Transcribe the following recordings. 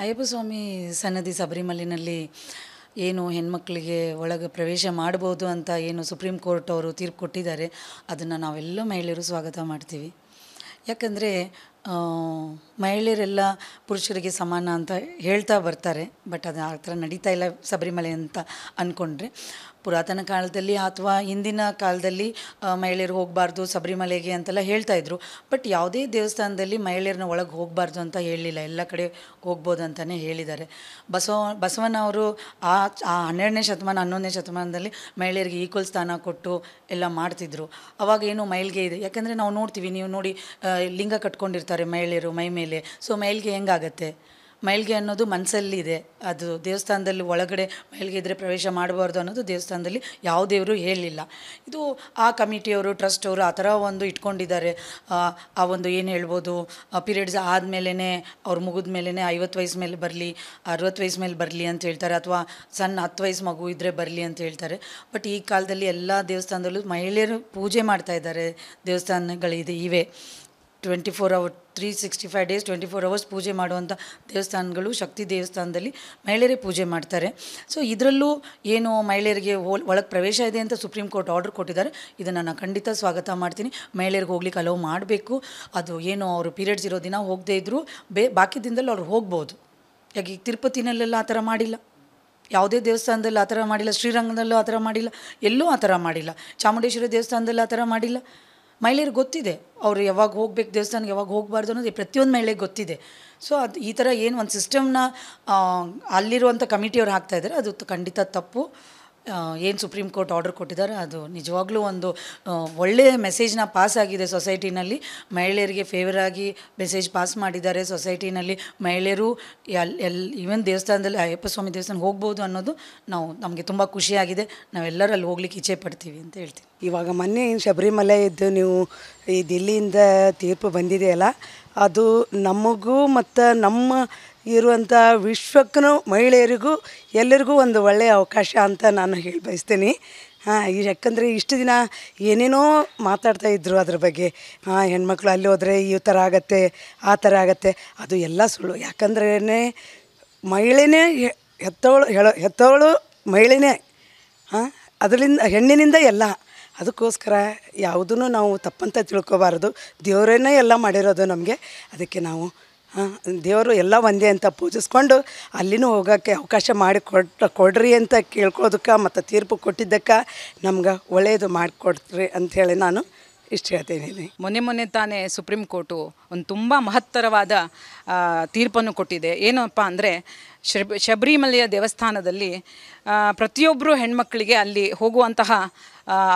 ಅಯ್ಯಪ್ಪ ಸ್ವಾಮಿ ಸನ್ನದಿ ಶಬರಿಮಲೆಯಲ್ಲಿ ಏನು ಹೆಣ್ಮಕ್ಳಿಗೆ ಒಳಗೆ ಪ್ರವೇಶ ಮಾಡ್ಬೋದು ಅಂತ ಏನು ಸುಪ್ರೀಂ ಕೋರ್ಟ್ ಅವರು ತೀರ್ಪು ಕೊಟ್ಟಿದ್ದಾರೆ, ಅದನ್ನು ನಾವೆಲ್ಲ ಮಹಿಳೆಯರು ಸ್ವಾಗತ ಮಾಡ್ತೀವಿ. ಯಾಕಂದರೆ ಮಹಿಳೆಯರೆಲ್ಲ ಪುರುಷರಿಗೆ ಸಮಾನ ಅಂತ ಹೇಳ್ತಾ ಬರ್ತಾರೆ, ಬಟ್ ಅದು ಆ ಥರ ನಡೀತಾ ಇಲ್ಲ ಸಬರಿಮಲೆ ಅಂತ ಅಂದ್ಕೊಂಡ್ರೆ ಪುರಾತನ ಕಾಲದಲ್ಲಿ ಅಥವಾ ಹಿಂದಿನ ಕಾಲದಲ್ಲಿ ಮಹಿಳೆಯರು ಹೋಗಬಾರ್ದು, ಸಬರಿಮಲೆಗೆ ಅಂತೆಲ್ಲ ಹೇಳ್ತಾ ಇದ್ರು. ಬಟ್ ಯಾವುದೇ ದೇವಸ್ಥಾನದಲ್ಲಿ ಮಹಿಳೆಯರನ್ನ ಒಳಗೆ ಹೋಗಬಾರ್ದು ಅಂತ ಹೇಳಲಿಲ್ಲ ಎಲ್ಲ ಕಡೆ ಹೋಗ್ಬೋದು ಅಂತಲೇ ಹೇಳಿದ್ದಾರೆ. ಬಸವ ಬಸವನವರು ಆ ಹನ್ನೆರಡನೇ ಶತಮಾನ, ಹನ್ನೊಂದನೇ ಶತಮಾನದಲ್ಲಿ ಮಹಿಳೆಯರಿಗೆ ಈಕ್ವಲ್ ಸ್ಥಾನ ಕೊಟ್ಟು ಎಲ್ಲ ಮಾಡ್ತಿದ್ರು. ಅವಾಗ ಏನು ಮೈಲ್ಗೆ ಇದೆ. ಯಾಕಂದರೆ ನಾವು ನೋಡ್ತೀವಿ, ನೀವು ನೋಡಿ ಲಿಂಗ ಕಟ್ಕೊಂಡಿರ್ತಾರೆ ಮಹಿಳೆಯರು ಮೈ ಮೇಲೆ. ಸೊ ಮೈಲ್ಗೆ ಹೆಂಗಾಗತ್ತೆ? ಮೈಲ್ಗೆ ಅನ್ನೋದು ಮನಸ್ಸಲ್ಲಿದೆ ಅದು ದೇವಸ್ಥಾನದಲ್ಲಿ ಒಳಗಡೆ ಮೈಲ್ಗೆ ಇದ್ದರೆ ಪ್ರವೇಶ ಮಾಡಬಾರ್ದು ಅನ್ನೋದು ದೇವಸ್ಥಾನದಲ್ಲಿ ಯಾವ ದೇವರು ಹೇಳಲಿಲ್ಲ ಇದು ಆ ಕಮಿಟಿಯವರು ಟ್ರಸ್ಟ್ ಅವರು ಆ ಥರ ಒಂದು ಇಟ್ಕೊಂಡಿದ್ದಾರೆ. ಆ, ಒಂದು ಏನು ಹೇಳ್ಬೋದು ಪೀರಿಯಡ್ಸ್ ಆದಮೇಲೇ ಅವ್ರು ಮುಗಿದ ಮೇಲೇ ಐವತ್ತು ವಯಸ್ಸು ಮೇಲೆ ಬರಲಿ ಅರವತ್ತು ವಯಸ್ಸು ಮೇಲೆ ಬರಲಿ ಅಂತ ಹೇಳ್ತಾರೆ ಅಥವಾ ಸಣ್ಣ ಹತ್ತು ವಯಸ್ಸು ಮಗು ಇದ್ದರೆ ಬರಲಿ ಅಂತ ಹೇಳ್ತಾರೆ. ಬಟ್ ಈ ಕಾಲದಲ್ಲಿ ಎಲ್ಲ ದೇವಸ್ಥಾನದಲ್ಲೂ ಮಹಿಳೆಯರು ಪೂಜೆ ಮಾಡ್ತಾ ಇದ್ದಾರೆ. ದೇವಸ್ಥಾನಗಳಿದೆ ಇವೆ. Twenty four hour three sixty five days twenty four hours ಪೂಜೆ ಮಾಡುವಂಥ ದೇವಸ್ಥಾನಗಳು ಶಕ್ತಿ ದೇವಸ್ಥಾನದಲ್ಲಿ ಮಹಿಳೆಯರೇ ಪೂಜೆ ಮಾಡ್ತಾರೆ. ಸೊ ಇದರಲ್ಲೂ ಏನು ಮಹಿಳೆಯರಿಗೆ ಒಳಗೆ ಪ್ರವೇಶ ಇದೆ ಅಂತ ಸುಪ್ರೀಂ ಕೋರ್ಟ್ ಆರ್ಡರ್ ಕೊಟ್ಟಿದ್ದಾರೆ. ಇದನ್ನು ನಾನು ಖಂಡಿತ ಸ್ವಾಗತ ಮಾಡ್ತೀನಿ. ಮಹಿಳೆಯರಿಗೆ ಹೋಗ್ಲಿಕ್ಕೆ ಅಲೋ ಮಾಡಬೇಕು. ಅದು ಏನು ಅವರು ಪೀರಿಯಡ್ಸ್ ಇರೋ ದಿನ ಹೋಗದೇ ಇದ್ದರೂ ಬೇ, ಬಾಕಿ ದಿನದಲ್ಲಿ ಅವ್ರು ಹೋಗ್ಬೋದು. ಯಾಕೆ ಈಗ ತಿರುಪತಿನಲ್ಲೆಲ್ಲ ಆ ಥರ ಮಾಡಿಲ್ಲ? ಯಾವುದೇ ದೇವಸ್ಥಾನದಲ್ಲಿ ಆ ಥರ ಮಾಡಿಲ್ಲ, ಶ್ರೀರಂಗದಲ್ಲೂ ಆ ಥರ ಮಾಡಿಲ್ಲ, ಎಲ್ಲೂ ಆ ಥರ ಮಾಡಿಲ್ಲ. ಚಾಮುಂಡೇಶ್ವರಿ ದೇವಸ್ಥಾನದಲ್ಲಿ ಆ ಥರ ಮಾಡಿಲ್ಲ. ಮಹಿಳೆಯರಿಗೆ ಗೊತ್ತಿದೆ. ಅವರು ಯಾವಾಗ ಹೋಗ್ಬೇಕು, ದೇವಸ್ಥಾನಕ್ಕೆ ಯಾವಾಗ ಹೋಗಬಾರ್ದು ಅನ್ನೋದು ಪ್ರತಿಯೊಂದು ಮಹಿಳೆಗೆ ಗೊತ್ತಿದೆ. ಸೊ ಅದು ಈ ಥರ ಏನು ಒಂದು ಸಿಸ್ಟಮ್ನ ಅಲ್ಲಿರುವಂಥ ಕಮಿಟಿಯವ್ರು ಹಾಕ್ತಾಯಿದ್ದಾರೆ ಅದು ಖಂಡಿತ ತಪ್ಪು. ಏನು ಸುಪ್ರೀಂ ಕೋರ್ಟ್ ಆರ್ಡರ್ ಕೊಟ್ಟಿದ್ದಾರೆ, ಅದು ನಿಜವಾಗ್ಲೂ ಒಂದು ಒಳ್ಳೆಯ ಮೆಸೇಜ್ನ ಪಾಸ್ ಆಗಿದೆ ಸೊಸೈಟಿನಲ್ಲಿ. ಮಹಿಳೆಯರಿಗೆ ಫೇವರ್ ಆಗಿ ಮೆಸೇಜ್ ಪಾಸ್ ಮಾಡಿದ್ದಾರೆ ಸೊಸೈಟಿನಲ್ಲಿ. ಮಹಿಳೆಯರು ಎಲ್ ಎಲ್ ಈವನ್ ದೇವಸ್ಥಾನದಲ್ಲಿ ಅಯ್ಯಪ್ಪ ಸ್ವಾಮಿ ದೇವಸ್ಥಾನ ಹೋಗ್ಬೋದು ಅನ್ನೋದು ನಾವು, ನಮಗೆ ತುಂಬ ಖುಷಿಯಾಗಿದೆ. ನಾವೆಲ್ಲರೂ ಅಲ್ಲಿ ಹೋಗ್ಲಿಕ್ಕೆ ಇಚ್ಛೆ ಪಡ್ತೀವಿ ಅಂತ ಹೇಳ್ತೀವಿ ಇವಾಗ ಮೊನ್ನೆ ಏನು ಶಬರಿಮಲೆ ಇದ್ದು ನೀವು ಈ ದಿಲ್ಲಿಯಿಂದ ತೀರ್ಪು ಬಂದಿದೆಯಲ್ಲ ಅದು ನಮಗೂ ಮತ್ತು ನಮ್ಮ ಇರುವಂಥ ವಿಶ್ವಕ್ಕೂ ಮಹಿಳೆಯರಿಗೂ ಎಲ್ಲರಿಗೂ ಒಂದು ಒಳ್ಳೆಯ ಅವಕಾಶ ಅಂತ ನಾನು ಹೇಳಿ ಬಯಸ್ತೀನಿ. ಹಾಂ ಯಾಕಂದರೆ ಇಷ್ಟು ದಿನ ಏನೇನೋ ಮಾತಾಡ್ತಾ ಇದ್ರು ಅದ್ರ ಬಗ್ಗೆ. ಹಾಂ, ಹೆಣ್ಮಕ್ಳು ಅಲ್ಲಿ ಹೋದರೆ ಈ ಥರ ಆಗತ್ತೆ, ಆ ಥರ ಆಗತ್ತೆ. ಅದು ಎಲ್ಲ ಸುಳ್ಳು. ಯಾಕಂದ್ರೇ ಮಹಿಳೆನೇ ಹೆತ್ತವಳು, ಹೇಳೋ, ಹೆತ್ತವಳು ಮಹಿಳೆನೇ. ಹಾಂ ಅದರಿಂದ, ಹೆಣ್ಣಿನಿಂದ ಎಲ್ಲ. ಅದಕ್ಕೋಸ್ಕರ ಯಾವುದೂ ನಾವು ತಪ್ಪಂತ ತಿಳ್ಕೊಬಾರ್ದು. ದೇವರೇನೇ ಎಲ್ಲ ಮಾಡಿರೋದು ನಮಗೆ. ಅದಕ್ಕೆ ನಾವು, ಹಾಂ, ದೇವರು ಎಲ್ಲ ಒಂದೇ ಅಂತ ಪೂಜಿಸ್ಕೊಂಡು ಅಲ್ಲಿನೂ ಹೋಗೋಕ್ಕೆ ಅವಕಾಶ ಮಾಡಿ ಕೊಟ್ಟು, ಕೊಡ್ರಿ ಅಂತ ಕೇಳ್ಕೊಳೋದಕ್ಕೆ ಮತ್ತು ತೀರ್ಪು ಕೊಟ್ಟಿದ್ದಕ್ಕೆ ನಮ್ಗೆ ಒಳ್ಳೆಯದು ಮಾಡಿಕೊಡ್ರಿ ಅಂಥೇಳಿ ನಾನು ಇಷ್ಟು ಹೇಳ್ತೀನಿ ಮೊನ್ನೆ ಮೊನ್ನೆ ತಾನೇ ಸುಪ್ರೀಂ ಕೋರ್ಟು ಒಂದು ತುಂಬ ಮಹತ್ತರವಾದ ತೀರ್ಪನ್ನು ಕೊಟ್ಟಿದೆ. ಏನಪ್ಪ ಅಂದರೆ ಶಬ್, ಶಬರಿಮಲೆಯ ದೇವಸ್ಥಾನದಲ್ಲಿ ಪ್ರತಿಯೊಬ್ಬರು ಹೆಣ್ಮಕ್ಕಳಿಗೆ ಅಲ್ಲಿ ಹೋಗುವಂತಹ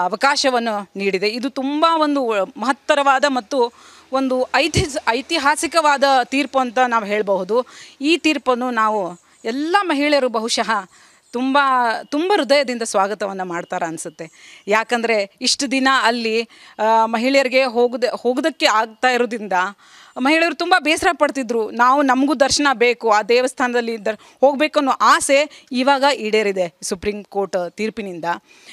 ಅವಕಾಶವನ್ನು ನೀಡಿದೆ. ಇದು ತುಂಬ ಒಂದು ಮಹತ್ತರವಾದ ಮತ್ತು ಒಂದು ಐತಿ ಐತಿಹಾಸಿಕವಾದ ತೀರ್ಪು ಅಂತ ನಾವು ಹೇಳಬಹುದು. ಈ ತೀರ್ಪನ್ನು ನಾವು ಎಲ್ಲ ಮಹಿಳೆಯರು ಬಹುಶಃ ತುಂಬ ತುಂಬ ಹೃದಯದಿಂದ ಸ್ವಾಗತವನ್ನು ಮಾಡ್ತಾರೆ ಅನಿಸುತ್ತೆ. ಯಾಕಂದರೆ ಇಷ್ಟು ದಿನ ಅಲ್ಲಿ ಮಹಿಳೆಯರಿಗೆ ಹೋಗದೆ, ಹೋಗೋದಕ್ಕೆ ಆಗ್ತಾ ಇರೋದ್ರಿಂದ ಮಹಿಳೆಯರು ತುಂಬ ಬೇಸರ ಪಡ್ತಿದ್ರು. ನಾವು ನಮಗೂ ದರ್ಶನ ಬೇಕು, ಆ ದೇವಸ್ಥಾನದಲ್ಲಿ ದರ್, ಹೋಗಬೇಕು ಅನ್ನೋ ಆಸೆ ಇವಾಗ ಈಡೇರಿದೆ ಸುಪ್ರೀಂ ಕೋರ್ಟ್ ತೀರ್ಪಿನಿಂದ.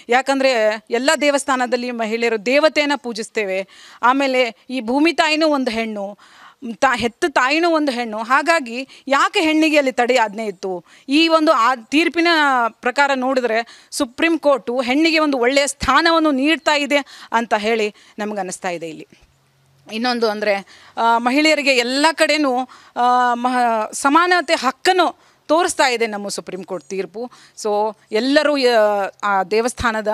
ಯಾಕಂದರೆ ಎಲ್ಲ ದೇವಸ್ಥಾನದಲ್ಲಿ ಮಹಿಳೆಯರು ದೇವತೆಯನ್ನು ಪೂಜಿಸ್ತೇವೆ. ಆಮೇಲೆ ಈ ಭೂಮಿ ತಾಯಿನೂ ಒಂದು ಹೆಣ್ಣು. ತಾ ಹೆತ್ತ ತಾಯಿನೂ ಒಂದು ಹೆಣ್ಣು. ಹಾಗಾಗಿ ಯಾಕೆ ಹೆಣ್ಣಿಗೆ ಅಲ್ಲಿ ತಡೆ ಆಜ್ಞೆ ಇತ್ತು? ಈ ಒಂದು ಆ ತೀರ್ಪಿನ ಪ್ರಕಾರ ನೋಡಿದ್ರೆ ಸುಪ್ರೀಂ ಕೋರ್ಟು ಹೆಣ್ಣಿಗೆ ಒಂದು ಒಳ್ಳೆಯ ಸ್ಥಾನವನ್ನು ನೀಡ್ತಾ ಇದೆ ಅಂತ ಹೇಳಿ ನಮಗನ್ನಿಸ್ತಾ ಇದೆ ಇಲ್ಲಿ. ಇನ್ನೊಂದು ಅಂದರೆ ಮಹಿಳೆಯರಿಗೆ ಎಲ್ಲ ಕಡೆಯೂ ಮಹ ಸಮಾನತೆ ಹಕ್ಕನ್ನು ತೋರಿಸ್ತಾ ಇದೆ ನಮ್ಮ ಸುಪ್ರೀಂ ಕೋರ್ಟ್ ತೀರ್ಪು. ಸೊ ಎಲ್ಲರೂ ಆ, ದೇವಸ್ಥಾನದ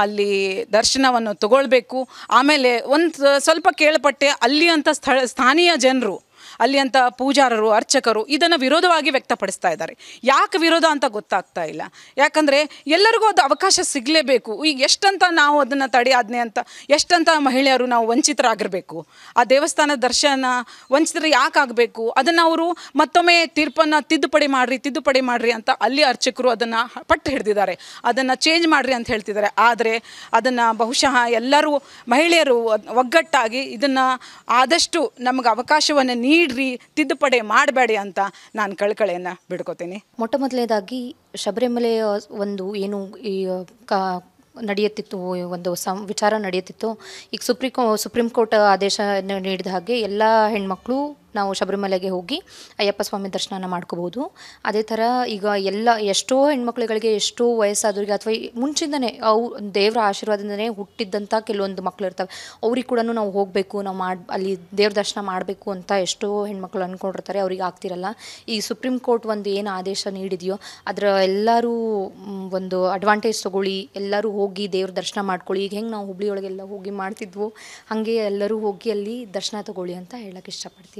ಅಲ್ಲಿ ದರ್ಶನವನ್ನು ತಗೊಳ್ಬೇಕು. ಆಮೇಲೆ ಒಂದು ಸ್ವಲ್ಪ ಕೇಳ್ಪಟ್ಟೆ ಅಲ್ಲಿ ಅಂತ ಸ್ಥಳ ಸ್ಥಾನೀಯ ಜನರು ಅಲ್ಲಿ ಅಂತ ಪೂಜಾರರು, ಅರ್ಚಕರು ಇದನ್ನು ವಿರೋಧವಾಗಿ ವ್ಯಕ್ತಪಡಿಸ್ತಾ ಇದ್ದಾರೆ. ಯಾಕೆ ವಿರೋಧ ಅಂತ ಗೊತ್ತಾಗ್ತಾ ಇಲ್ಲ. ಯಾಕಂದರೆ ಎಲ್ಲರಿಗೂ ಅದು ಅವಕಾಶ ಸಿಗಲೇಬೇಕು. ಈಗ ಎಷ್ಟಂತ ನಾವು ಅದನ್ನು ತಡೆಯಾಜ್ಞೆ ಅಂತ, ಎಷ್ಟಂತ ಮಹಿಳೆಯರು ನಾವು ವಂಚಿತರಾಗಿರಬೇಕು. ಆ ದೇವಸ್ಥಾನ ದರ್ಶನ ವಂಚಿತರು ಯಾಕೆ ಆಗಬೇಕು? ಅದನ್ನು ಅವರು ಮತ್ತೊಮ್ಮೆ ತೀರ್ಪನ್ನು ತಿದ್ದುಪಡಿ ಮಾಡಿರಿ ತಿದ್ದುಪಡಿ ಮಾಡಿರಿ ಅಂತ ಅಲ್ಲಿ ಅರ್ಚಕರು ಅದನ್ನು ಪಟ್ಟು ಹಿಡಿದಿದ್ದಾರೆ. ಅದನ್ನು ಚೇಂಜ್ ಮಾಡಿರಿ ಅಂತ ಹೇಳ್ತಿದ್ದಾರೆ. ಆದರೆ ಅದನ್ನು ಬಹುಶಃ ಎಲ್ಲರೂ ಮಹಿಳೆಯರು ಒಗ್ಗಟ್ಟಾಗಿ ಇದನ್ನು ಆದಷ್ಟು ನಮಗೆ ಅವಕಾಶವನ್ನು ನೀಡ್ರಿ, ತಿದ್ದುಪಡಿ ಮಾಡಬೇಡಿ ಅಂತ ನಾನು ಕಳ್ಕಳೆಯನ್ನು ಬಿಡ್ಕೋತೀನಿ. ಮೊಟ್ಟ ಮೊದಲನೇದಾಗಿ ಶಬರಿಮಲೆಯ ಒಂದು ಏನು ಈ ಕಾ, ನಡೆಯುತ್ತಿತ್ತು, ಒಂದು ಸಂ, ವಿಚಾರ ನಡೆಯುತ್ತಿತ್ತು. ಈಗ ಸುಪ್ರೀಂ ಸುಪ್ರೀಂ ಕೋರ್ಟ್ ಆದೇಶ ನೀಡಿದ ಹಾಗೆ ಎಲ್ಲ ಹೆಣ್ಮಕ್ಳು ನಾವು ಶಬರಿಮಲೆಗೆ ಹೋಗಿ ಅಯ್ಯಪ್ಪ ಸ್ವಾಮಿ ದರ್ಶನ ಮಾಡ್ಕೋಬೋದು. ಅದೇ ಥರ ಈಗ ಎಲ್ಲ ಎಷ್ಟೋ ಹೆಣ್ಮಕ್ಳುಗಳಿಗೆ ಎಷ್ಟೋ ವಯಸ್ಸಾದವ್ರಿಗೆ ಅಥವಾ ಮುಂಚಿಂದನೇ ಅವು ದೇವರ ಆಶೀರ್ವಾದದಿಂದನೇ ಹುಟ್ಟಿದ್ದಂಥ ಕೆಲವೊಂದು ಮಕ್ಳು ಇರ್ತವೆ. ಅವ್ರಿಗೆ ಕೂಡ ನಾವು ಹೋಗಬೇಕು, ನಾವು ಮಾಡಿ ಅಲ್ಲಿ ದೇವ್ರ ದರ್ಶನ ಮಾಡಬೇಕು ಅಂತ ಎಷ್ಟೋ ಹೆಣ್ಮಕ್ಳು ಅಂದ್ಕೊಂಡಿರ್ತಾರೆ ಅವ್ರಿಗೆ ಆಗ್ತಿರಲ್ಲ. ಈ ಸುಪ್ರೀಂ ಕೋರ್ಟ್ ಒಂದು ಏನು ಆದೇಶ ನೀಡಿದೆಯೋ, ಅದರ ಎಲ್ಲರೂ ಒಂದು ಅಡ್ವಾಂಟೇಜ್ ತೊಗೊಳ್ಳಿ, ಎಲ್ಲರೂ ಹೋಗಿ ದೇವ್ರ ದರ್ಶನ ಮಾಡ್ಕೊಳ್ಳಿ. ಈಗ ಹೆಂಗೆ ನಾವು ಹುಬ್ಳಿಯೊಳಗೆಲ್ಲ ಹೋಗಿ ಮಾಡ್ತಿದ್ವು, ಹಾಗೆ ಎಲ್ಲರೂ ಹೋಗಿ ಅಲ್ಲಿ ದರ್ಶನ ತಗೊಳ್ಳಿ ಅಂತ ಹೇಳಕ್ಕೆ ಇಷ್ಟಪಡ್ತೀವಿ.